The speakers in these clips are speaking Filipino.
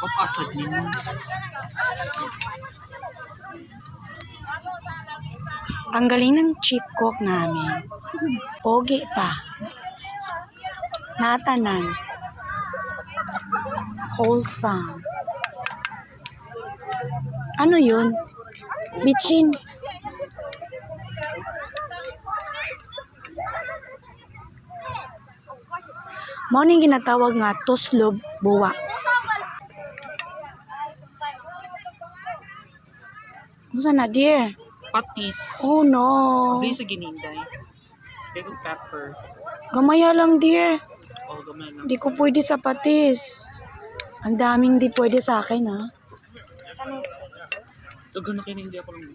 Papasad ninyo. Ang galing ng chief cook namin. Pogi pa. Natanan. Wholesome. Ano yun? Bitchin. Mao ning ginatawag nga tuslob buwa. Unsa na dear? Patis. Oh no. Hindi sa gininday. Big pepper. Gamaya lang dear. O, gamay lang. Di ko pwede sa patis. Ang daming di pwede sa akin ha. Dagan na kayo hindi ako lang.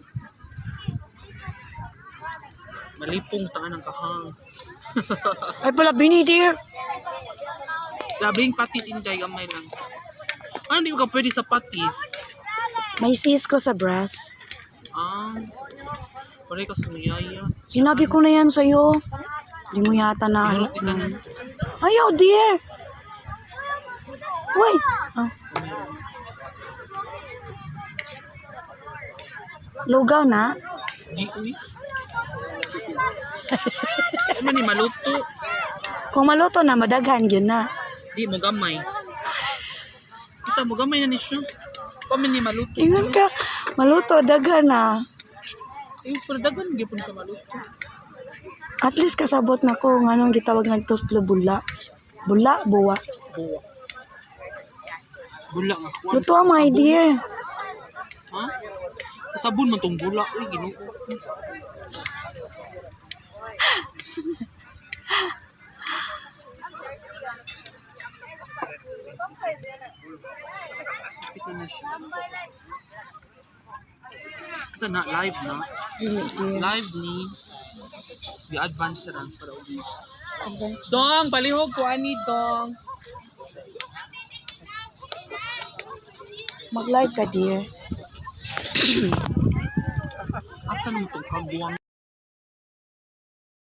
Malipong taan ang kahang. Ay pala bini dear. Labing patis inday, gamay lang. Ano di ko ka pwede sa patis? May sis ko sa breast. Ah, pare ka sa miyaya. Sinabi ko na yan sa'yo. Di mo yata na Hirot ka na. Ayaw dear. Uy. Ah, lugaw na. Di uy. Ano ni maluto? Kung maluto na, madaghan yun na. Di mo gamay. Kita mo gamay na ni siya. Pamin ni maluto. Ingat ka. Maluto, daghan na. Eh, pero dagan gyapon sa maluto. At least kasabot na ko nga nung gitawag nagtuslo bula. Bula, buwa. Buwa. Bula nga. Luto ang my dear. Ha? Sabon man tong bula. Uy. Ito na Sa na live na. Live ni di advance ran para uli. Dong, palihog ko ani dong. Mag-live ka, dear. Asa nang itong kaguwang